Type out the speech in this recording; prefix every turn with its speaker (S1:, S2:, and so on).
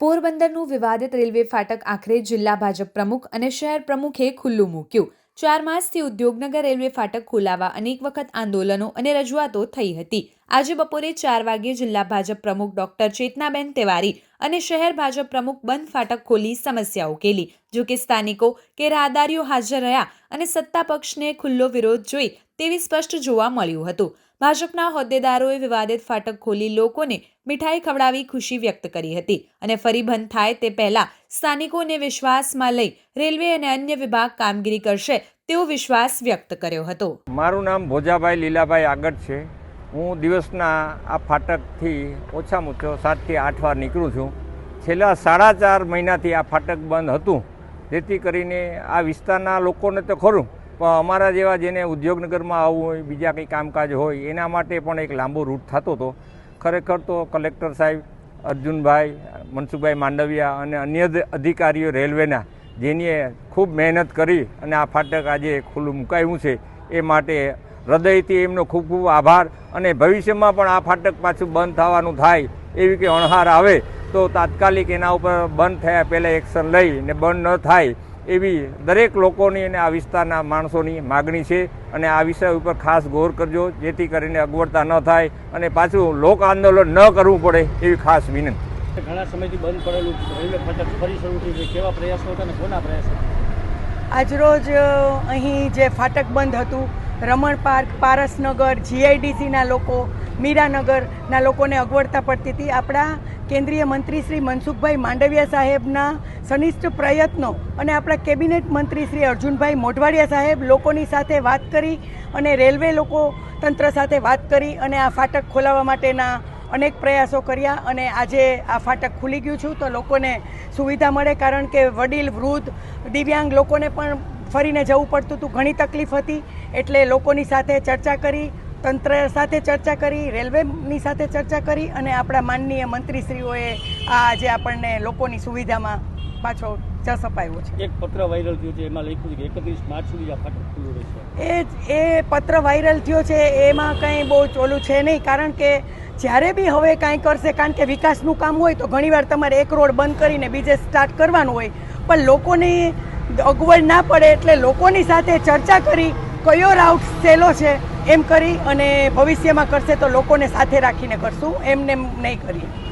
S1: પોરબંદરનું વિવાદિત રેલવે ફાટક આખરે જિલ્લા ભાજપ પ્રમુખ અને શહેર પ્રમુખે ખુલ્લું મૂક્યું. ચાર માસથી ઉદ્યોગનગર રેલવે ફાટક ખોલાવા અનેક વખત આંદોલનો અને રજૂઆતો થઈ હતી. આજે બપોરે ચાર વાગે જિલ્લા ભાજપ પ્રમુખ ડોક્ટર ચેતનાબેન તિવારી અને શહેર ભાજપ પ્રમુખ બંધ ફાટક ખોલી સમસ્યા ઉકેલી. જો કે સ્થાનિકો કે રાહદારીઓ હાજર રહ્યા અને સત્તા પક્ષને ખુલ્લો વિરોધ જોઈ તેવી સ્પષ્ટ જોવા મળ્યું હતું. ભાજપના હોદ્દેદારોએ વિવાદિત ફાટક ખોલી લોકોને મીઠાઈ ખવડાવી ખુશી વ્યક્ત કરી હતી અને ફરી બંધ થાય તે પહેલા સ્થાનિકોને વિશ્વાસમાં લઈ રેલવે અને અન્ય વિભાગ કામગીરી કરશે તેવો વિશ્વાસ વ્યક્ત કર્યો હતો.
S2: મારું નામ ભોજાભાઈ લીલાભાઈ આગળ છે. હું દિવસના આ ફાટકથી ઓછામાં ઓછો સાતથી આઠ વાર નીકળું છું. છેલ્લા સાડા ચાર મહિનાથી આ ફાટક બંધ હતું. જેથી કરીને આ વિસ્તારના લોકોને તો ખરું પણ અમારા જેવા જેને ઉદ્યોગનગરમાં આવવું હોય, બીજા કંઈ કામકાજ હોય, એના માટે પણ એક લાંબો રૂટ થતો હતો. ખરેખર તો કલેક્ટર સાહેબ, અર્જુનભાઈ, મનસુખભાઈ માંડવિયા અને અન્ય અધિકારીઓ રેલવેના જેની ખૂબ મહેનત કરી અને આ ફાટક આજે ખુલ્લું મુકાયું છે, એ માટે હૃદયથી એમનો ખૂબ ખૂબ આભાર અને ભવિષ્યમાં પણ આ ફાટક પાછું બંધ થવાનું થાય એવી કે અણહાર આવે તો તાત્કાલિક એના ઉપર બંધ થયા પહેલાં એક્શન લઈ ને બંધ ન થાય એવી દરેક લોકોની અને આ વિસ્તારના માણસોની માગણી છે અને આ વિષય ઉપર ખાસ ગૌર કરજો જેથી કરીને અગવડતા ન થાય અને પાછું લોક આંદોલન ન કરવું પડે એવી ખાસ વિનંતી.
S3: ઘણા સમયથી બંધ પડેલું રેલવે ફાટક ફરી શરૂ થયું છે કેવા પ્રયાસો હતા અને કોના પ્રયાસો?
S4: આજરોજ અહીં જે ફાટક બંધ હતું રમણ પાર્ક પારસનગર જીઆઈડીસીના લોકો મીરાનગરના લોકોને અગવડતા પડતી હતી. આપણા કેન્દ્રીય મંત્રી શ્રી મનસુખભાઈ માંડવિયા સાહેબના સનિષ્ઠ પ્રયત્નો અને આપણા કેબિનેટ મંત્રી શ્રી અર્જુનભાઈ મોઢવાડિયા સાહેબ લોકોની સાથે વાત કરી અને રેલવે લોકો તંત્ર સાથે વાત કરી અને આ ફાટક ખોલાવવા માટેના અનેક પ્રયાસો કર્યા અને આજે આ ફાટક ખુલી ગયું છું તો લોકોને સુવિધા મળે કારણ કે વડીલ, વૃદ્ધ, દિવ્યાંગ લોકોને પણ ફરીને જવું પડતું હતું. ઘણી તકલીફ હતી એટલે લોકોની સાથે ચર્ચા કરી તંત્ર સાથે ચર્ચા કરી રેલવેની સાથે ચર્ચા કરી અને આપણા માનનીય મંત્રીશ્રીઓએ આ આજે આપણને લોકોની સુવિધામાં પાછો ચસ અપાયો છે.
S3: એક પત્ર વાયરલ થયો છે એમાં લખ્યું છે એકત્રીસ માર્ચ સુધી આ ફાટક ખુલ્લું રહેશે.
S4: એ જ એ પત્ર વાયરલ થયો છે એમાં કંઈ બહુ ચોલું છે નહીં કારણ કે જ્યારે બી હવે કાંઈ કરશે કારણ કે વિકાસનું કામ હોય તો ઘણીવાર તમારે એક રોડ બંધ કરીને બીજે સ્ટાર્ટ કરવાનું હોય. પણ લોકોની અગવડ ના પડે એટલે લોકોની સાથે ચર્ચા કરી કયો રાઉટ સહેલો છે એમ કરી અને ભવિષ્યમાં કરશે તો લોકોને સાથે રાખીને કરશું. એમને નહીં કરીએ.